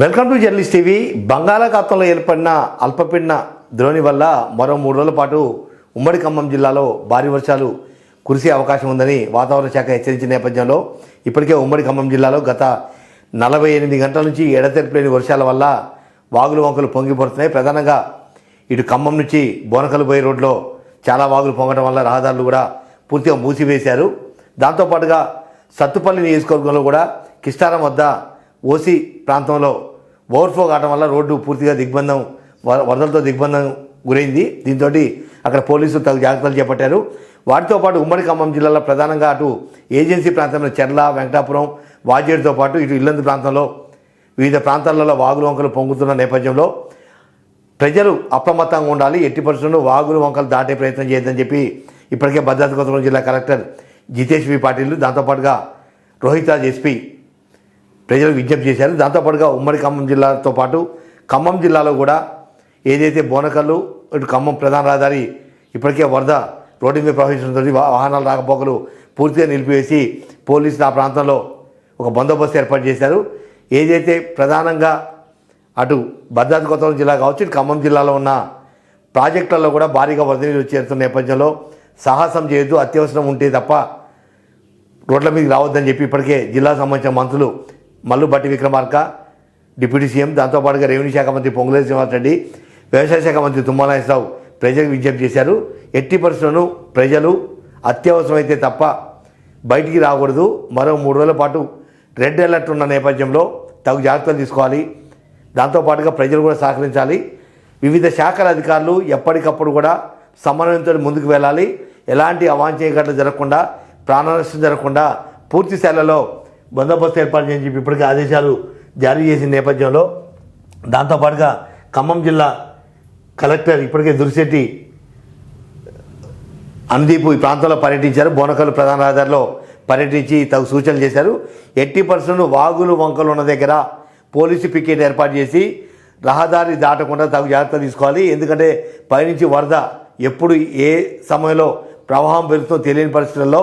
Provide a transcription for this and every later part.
Welcome to journalist TV. బంగాళాఖాతంలో ఏర్పడిన అల్పపీడన ద్రోణి వల్ల మరో మూడు రోజుల పాటు ఉమ్మడి ఖమ్మం జిల్లాలో భారీ వర్షాలు కురిసే అవకాశం ఉందని వాతావరణ శాఖ హెచ్చరించిన నేపథ్యంలో ఇప్పటికే ఉమ్మడి ఖమ్మం జిల్లాలో గత నలభై ఎనిమిది గంటల నుంచి ఎడతెరిపిలేని వర్షాల వల్ల వాగులు వంకలు పొంగిపడుతున్నాయి. ప్రధానంగా ఇటు ఖమ్మం నుంచి బోనకలు పోయే రోడ్లో చాలా వాగులు పొంగడం వల్ల రహదారులు కూడా పూర్తిగా మూసివేశారు. దాంతోపాటుగా సత్తుపల్లి నియోజకవర్గంలో కూడా కిష్టారం వద్ద ఓసి ప్రాంతంలో ఓవర్ఫ్లో కావడం వల్ల రోడ్డు పూర్తిగా దిగ్బంధం వ- వరదలతో దిగ్బంధం గురైంది. దీంతో అక్కడ పోలీసులు తగు జాగ్రత్తలు చేపట్టారు. వాటితో పాటు ఉమ్మడి ఖమ్మం జిల్లాలో ప్రధానంగా అటు ఏజెన్సీ ప్రాంతంలో చెర్ల వెంకటాపురం వాజేడుతో పాటు ఇటు ఇల్లందు ప్రాంతంలో వివిధ ప్రాంతాలలో వాగులు వంకలు పొంగుతున్న నేపథ్యంలో ప్రజలు అప్రమత్తంగా ఉండాలి. ఎట్టి పరిస్థితుల్లో వాగులు వంకలు దాటే ప్రయత్నం చేయొద్దని చెప్పి ఇప్పటికే భద్రాద్రి కొత్తగూడెం జిల్లా కలెక్టర్ జితేష్ వి పాటిల్ దాంతోపాటుగా రోహితాజ్ ఎస్పీ ప్రజలకు విజ్ఞప్తి చేశారు. దాంతోపాటుగా ఉమ్మడి ఖమ్మం జిల్లాతో పాటు ఖమ్మం జిల్లాలో కూడా ఏదైతే బోనకల్లు ఇటు ఖమ్మం ప్రధాన రహదారి ఇప్పటికే వరద రోడ్డు మీద ప్రవహించడంతో వాహనాలు వాహనాల రాకపోకలు పూర్తిగా నిలిపివేసి పోలీసులు ఆ ప్రాంతంలో ఒక బందోబస్తు ఏర్పాటు చేశారు. ఏదైతే ప్రధానంగా అటు భద్రాద్రి కొత్తగూడెం జిల్లా కావచ్చు ఇటు ఖమ్మం జిల్లాలో ఉన్న ప్రాజెక్టులలో కూడా భారీగా వరద నీరు చేరుతున్న నేపథ్యంలో సాహసం చేయొద్దు అత్యవసరం ఉంటే తప్ప రోడ్ల మీదకి రావద్దని చెప్పి ఇప్పటికే జిల్లా సంబంధించిన మంత్రులు మల్లు బట్టి విక్రమార్క డిప్యూటీ సీఎం దాంతోపాటుగా రెవెన్యూ శాఖ మంత్రి శివ రెడ్డి వ్యవసాయ శాఖ మంత్రి తుమ్మల నాగేశ్వరరావు ప్రజలకు విజ్ఞప్తి చేశారు. ఎట్టి పరిస్థితులను ప్రజలు అత్యవసరమైతే తప్ప బయటికి రాకూడదు. మరో మూడు రోజుల పాటు రెడ్ అలర్ట్ ఉన్న నేపథ్యంలో తగు జాగ్రత్తలు తీసుకోవాలి. దాంతోపాటుగా ప్రజలు కూడా సహకరించాలి. వివిధ శాఖల అధికారులు ఎప్పటికప్పుడు కూడా సమన్వయంతో ముందుకు వెళ్ళాలి. ఎలాంటి అవాంఛనీయ ఘటనలు జరగకుండా ప్రాణనష్టం జరగకుండా పూర్తి స్థాయిలో బందోబస్తు ఏర్పాటు చేయని చెప్పి ఇప్పటికే ఆదేశాలు జారీ చేసిన నేపథ్యంలో దాంతోపాటుగా ఖమ్మం జిల్లా కలెక్టర్ ఇప్పటికే దురిశెట్టి అనుదీప్ ఈ ప్రాంతంలో పర్యటించారు. బోనకల్ ప్రధాన రహదారిలో పర్యటించి తగు సూచనలు చేశారు. ఎట్టి పర్సెంట్ వాగులు వంకలు ఉన్న దగ్గర పోలీసు పికెట్ ఏర్పాటు చేసి రహదారి దాటకుండా తగు జాగ్రత్తలు తీసుకోవాలి. ఎందుకంటే పైనుంచి వరద ఎప్పుడు ఏ సమయంలో ప్రవాహం పెరుగుతుందో తెలియని పరిస్థితుల్లో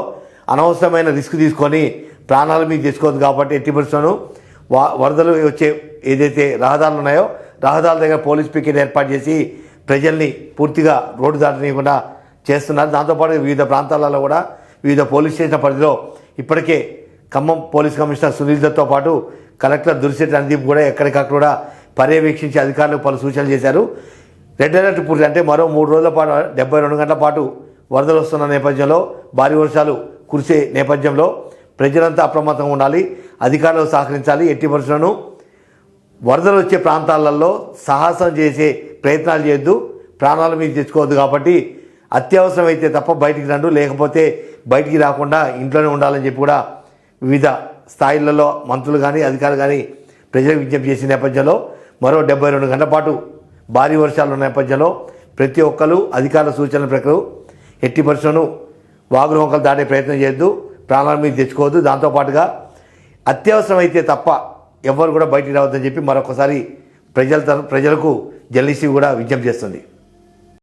అనవసరమైన రిస్క్ తీసుకొని ప్రాణాల మీద తీసుకోవద్దు కాబట్టి ఎట్టి పరిస్థితులను వా వరదలు వచ్చే ఏదైతే రహదారులు ఉన్నాయో రహదారుల దగ్గర పోలీస్ పికెట్ ఏర్పాటు చేసి ప్రజల్ని పూర్తిగా రోడ్డు దాటనీయకుండా చేస్తున్నారు. దాంతోపాటు వివిధ ప్రాంతాలలో కూడా వివిధ పోలీస్ స్టేషన్ పరిధిలో ఇప్పటికే ఖమ్మం పోలీస్ కమిషనర్ సునీల్ దత్తో పాటు కలెక్టర్ దురిశెట్టి రణదీప్ కూడా ఎక్కడికక్కడ కూడా పర్యవేక్షించి అధికారులకు పలు సూచనలు చేశారు. రెడ్ అలర్ట్ పూర్తి అంటే మరో మూడు రోజుల పాటు డెబ్బై రెండు గంటల పాటు వరదలు వస్తున్న నేపథ్యంలో భారీ వర్షాలు కురిసే నేపథ్యంలో ప్రజలంతా అప్రమత్తంగా ఉండాలి అధికారులు సహకరించాలి ఎట్టి పరిస్థితులను వరదలు వచ్చే ప్రాంతాలలో సాహసం చేసే ప్రయత్నాలు చేయొద్దు ప్రాణాల మీద తెచ్చుకోవద్దు కాబట్టి అత్యవసరమైతే తప్ప బయటికి రండు లేకపోతే బయటికి రాకుండా ఇంట్లోనే ఉండాలని చెప్పి కూడా వివిధ స్థాయిలలో మంత్రులు కానీ అధికారులు కానీ ప్రజలకు విజ్ఞప్తి చేసిన నేపథ్యంలో మరో డెబ్బై రెండు గంటల పాటు భారీ వర్షాలు ఉన్న నేపథ్యంలో ప్రతి ఒక్కరు అధికారుల సూచనల ప్రకారం ఎట్టి పరిశ్రమను వాగులు వంకలు దాటే ప్రయత్నం చేయొద్దు. ప్రాణాల మీద తెచ్చుకోవద్దు. దాంతోపాటుగా అత్యవసరమైతే తప్ప ఎవ్వరు కూడా బయటికి రావద్దని చెప్పి మరొకసారి ప్రజల తర- ప్రజలకు జర్నలిస్ట్ కూడా విజ్ఞప్తి చేస్తుంది.